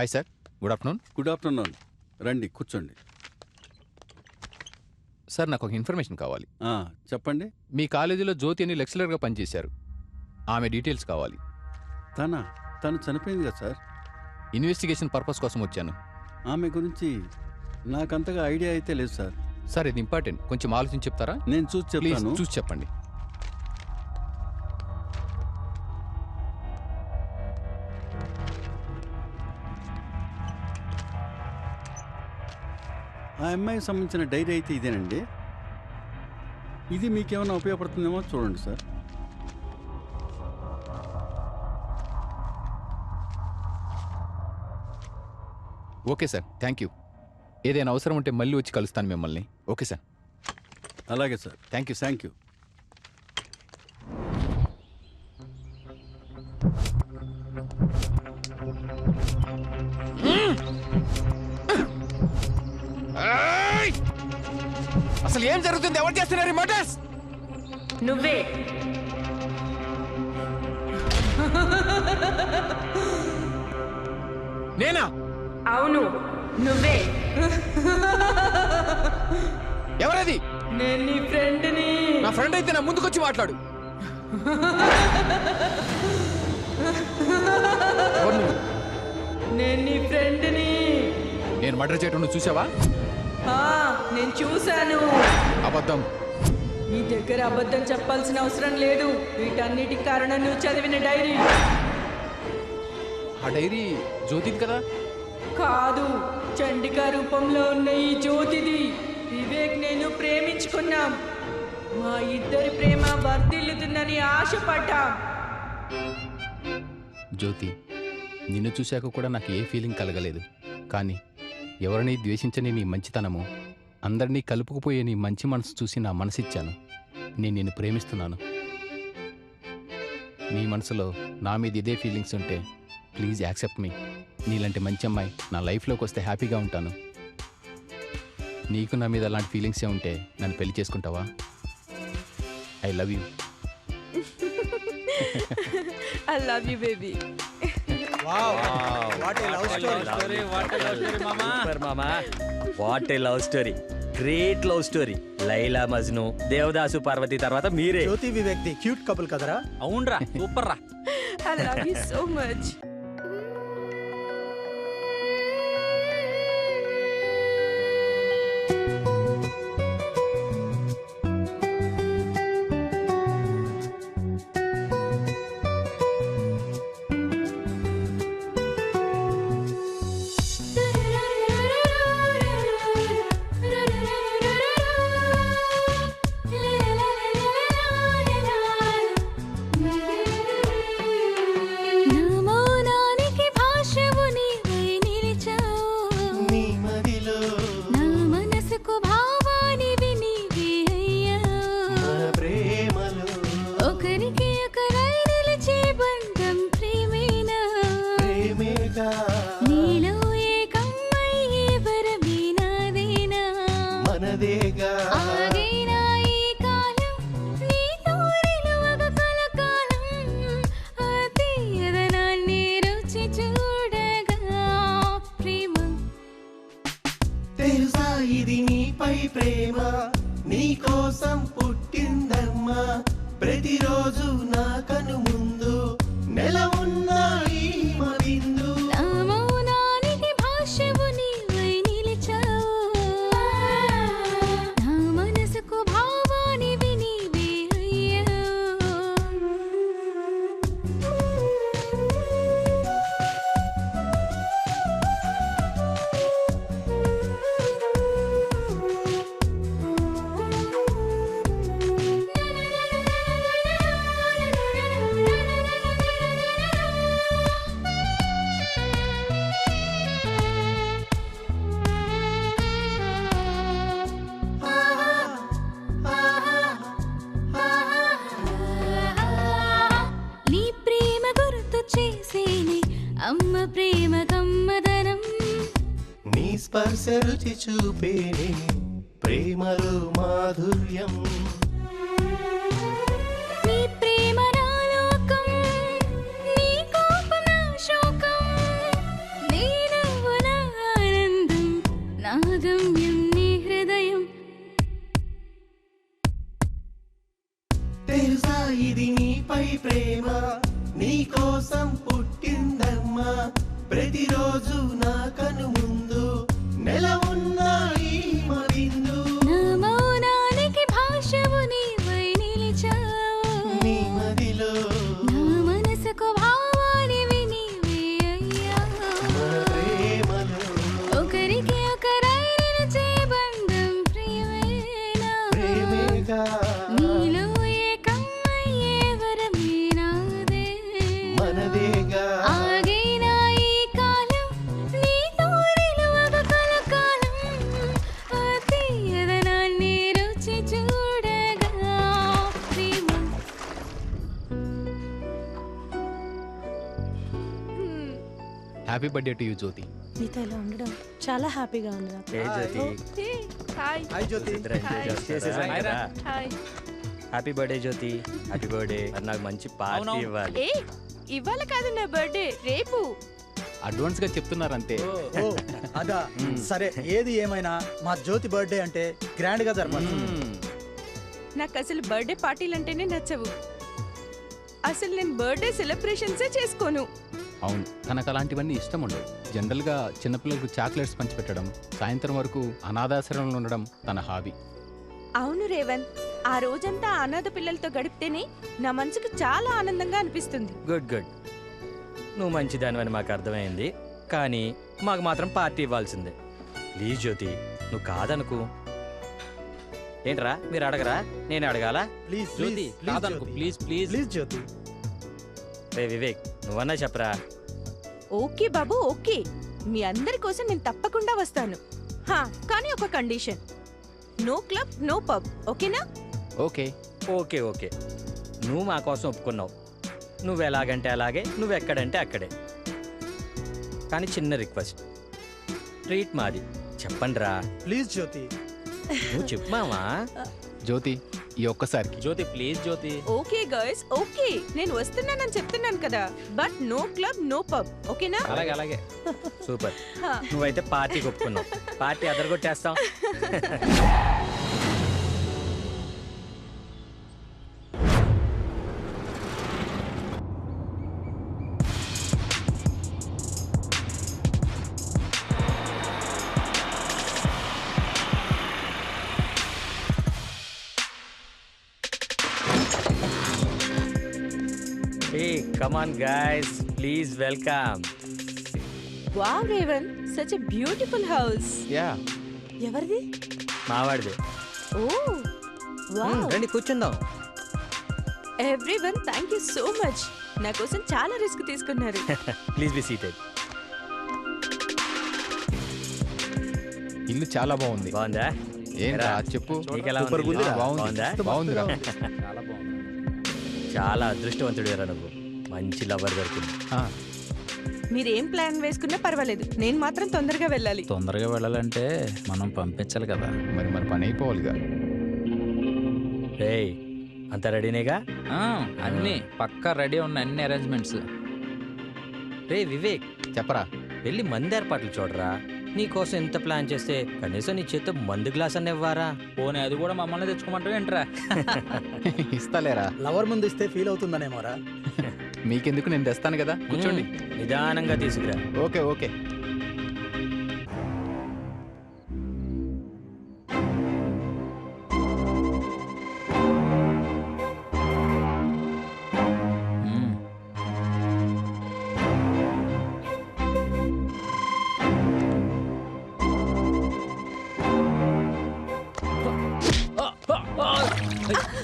Hi sir good afternoon good afternoon రండి కూర్చోండి. Sir నాకు ఒక ఇన్ఫర్మేషన్ కావాలి. ఆ, చెప్పండి. మీ కాలేజీలో జ్యోతి అని లెక్చరర్గా పనిచేశారు. ఆమె డీటెయిల్స్ కావాలి. తన తను చనిపోయింది కదా సార్? ఇన్వెస్టిగేషన్ పర్పస్ కోసం వచ్చాను. ఆమె గురించి నాకంతగా ఐడియా అయితే లేదు సార్. సార్ ఇది ఇంపార్టెంట్ కొంచెం ఆలోచించి చెప్తారా? నేను చూసి ప్లీజ్ చెప్తాను. చూసి చెప్పండి. అమ్మాయికి సంబంధించిన డైరీ అయితే ఇదేనండి. ఇది మీకేమైనా ఉపయోగపడుతుందేమో చూడండి sir. Okay sir thank you. ఏదైనా అవసరం ఉంటే మళ్ళీ వచ్చి కలుస్తాను మిమ్మల్ని. Okay sir. అలాగే sir. Thank you thank you. అసలు ఏం జరుగుతుంది? ఎవరు చేస్తున్నారు మోటార్స్? నువ్వే. నేనా? అవును నువ్వే. ఎవరది? నేను నీ ఫ్రెండ్ని. నా ఫ్రెండ్ అయితే నా ముందుకొచ్చి మాట్లాడు? నేను నీ ఫ్రెండ్ని. నేను మర్డర్ చేయటం నువ్వు చూసావా? నేను చూశాను. అబద్ధం. నీ దగ్గర అబద్ధం చెప్పాల్సిన అవసరం లేదు. వీటన్నిటికి కారణం నువ్వు చదివిన డైరీ. ఆ డైరీ జ్యోతిది కదా? కాదు చండికా రూపంలో ఉన్న ఈ జ్యోతిది. వివేక్ నేను ప్రేమించుకున్నాం. మా ఇద్దరి ప్రేమ వర్ధిల్లుతుందని ఆశపడ్డా. జ్యోతి నిన్ను చూశాక కూడా నాకు ఏ ఫీలింగ్ కలగలేదు. కానీ ఎవరిని ద్వేషించని నీ మంచితనము అందరినీ కలుపుకుపోయే నీ మంచి మనసు చూసి నా మనసిచ్చాను. నేను నిన్ను ప్రేమిస్తున్నాను. నీ మనసులో నా మీద ఇదే ఫీలింగ్స్ ఉంటే ప్లీజ్ యాక్సెప్ట్ మీ. నీలాంటి మంచి అమ్మాయి నా లైఫ్లోకి వస్తే హ్యాపీగా ఉంటాను. నీకు నా మీద అలాంటి ఫీలింగ్సే ఉంటే నన్ను పెళ్ళి చేసుకుంటావా? I love you. I love you, baby. Super మామా what a love story great love story. Laila Majnu Devadasu Parvati తర్వాత మీరే. Jyothi Vivek the cute couple కదరా? అవునరా సూపర్ రా I love you so much. ప్రేమ నీ కోసం పుట్టిందమ్మా. ప్రతిరోజు రుచి చూపేనే ప్రేమలో మాధుర్యం. తెలుసా ఇది నీపై ప్రేమ? నీకోసం పుట్టిందమ్మా. ప్రతిరోజు నా కను నెల ఉన్న happy birthday to you Jyothi నీతో ఇలా ఉండడం చాలా హ్యాపీగా ఉంది నాకు. ఏ Jyothi hi. Hi Jyothi Hi. Happy birthday Jyothi happy birthday నాకు మంచి పార్టీ ఇవ్వాలి. ఏ ఇవాళ కాదు నా బర్త్డే రేపు. అడ్వాన్స్గా చెప్తున్నారు అంతే ఓ అదా. సరే ఏది ఏమైనా మా జ్యోతి బర్త్డే అంటే గ్రాండ్గా జరపాలి. నాకు అసలు బర్త్డే పార్టీలు అంటేనే నచ్చవు. అసలు నేను బర్త్డే సెలబ్రేషన్సే చేసుకోను. అవును. తనకు అలాంటివన్నీ ఇష్టం ఉండవు జనరల్గా చిన్నపిల్లలకు చాక్లెట్స్ పంచిపెట్టడం సాయంత్రం వరకు అనాథాశ్రమంలో ఉండడం తన హాబీ. అవును రేవన్. ఆ రోజంతా అనాథ పిల్లలతో గడిపితేనే నా మనసుకు చాలా ఆనందంగా అనిపిస్తుంది. Good good. నువ్వు మంచిదానివని మాకు అర్థమైంది. కానీ మాకు మాత్రం పార్టీ ఇవ్వాల్సిందే. ప్లీజ్ జ్యోతి నువ్వు కాదనుకు. ఏంట్రా మీరు అడగరా? నేను అడగాలా? Please Jyothi కాదనుకో. Please please. Please Jyothi. రే వివేక్ నువ్వన్నా చెప్పరా? ఓకే బాబు ఓకే. మీ అందరి కోసం నేను తప్పకుండా వస్తాను. హా కానీ ఒక condition. No club no pub ఓకేనా? ఓకే. Okay okay. నువ్వు మా కోసం ఒప్పుకున్నావు. నువ్వు ఎలాగంటే అలాగే నువ్వు ఎక్కడంటే అక్కడే. కానీ చిన్న రిక్వెస్ట్. ట్రీట్ మాది. చెప్పండిరా. ప్లీజ్ జ్యోతి. నువ్వు చెప్పు మావా. జ్యోతి ఈ ఒక్కసారికి. Jyothi please Jyothi. Okay girls okay. నేను వస్తున్నానని చెప్తున్నాను కదా. But no club no pub. ఓకేనా? అలాగే అలాగే. సూపర్. నువ్వైతే పార్టీకి ఒప్పుకున్నావు party అదరగొట్టేస్తాం come on guys please welcome wow Revan such a beautiful house yeah ఎవరిది? మావాడిదే. ఓ వావ్ రండి కూర్చుందాం. Everyone thank you so much నా కోసం చాలా రిస్క్ తీసుకున్నారు. ప్లీజ్ బి సీటెడ్ ఇల్లు చాలా బాగుంది. బాగుందా? ఏంట్రా ఏరా, చెప్పు. నీకెలా సూపర్ ఉంది? గుందిరా. బాగుంది? బాగుందా? బాగుందిరా. చాలా బాగుంది చాలా అదృష్టవంతుడు నువ్వు. మంచి లవర్ దొరికింది. ఆ, మీరు ఏం ప్లాన్ వేసుకున్నా పర్వాలేదు. నేను మాత్రం తొందరగా వెళ్ళాలి. తొందరగా వెళ్ళాలంటే మనం పంపించాలి కదా. మరి మన పని అయిపోవాలిగా. రేయ్ అంత రెడీనేగా? ఆ, అన్నీ పక్కా రెడీ ఉన్న అన్ని అరేంజ్మెంట్స్ రే వివేక్ చెప్పరా వెళ్ళి మంది ఏర్పాట్లు చూడరా? నీకోసం ఎంత ప్లాన్ చేస్తే కనీసం నీ చేత్తో మందు గ్లాస్ అన్న ఇవ్వారా? పోనీ అది కూడా మమ్మల్ని తెచ్చుకోమంటావు ఏంట్రా ఇస్తాలేరా? లవర్ ముందు ఇస్తే ఫీల్ అవుతుందనేమోరా. మీకెందుకు నేను తెస్తాను కదా కూర్చోండి నిదానంగా తీసుకురా ఓకే ఓకే.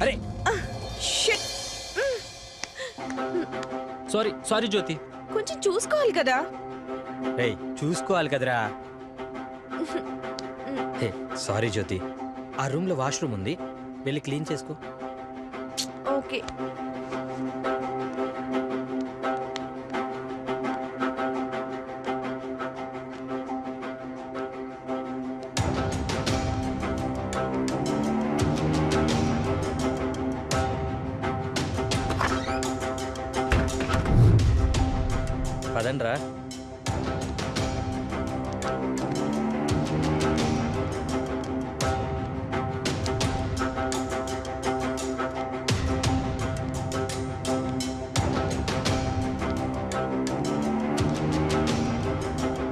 అరే సారీ సారీ జ్యోతి. కొంచెం చూసుకోవాలి కదా. రేయ్ చూసుకోవాలి కదరా. హే సారీ జ్యోతి. ఆ రూమ్లో వాష్రూమ్ ఉంది. వెళ్ళి క్లీన్ చేసుకో. ఓకే. పదండ్రా.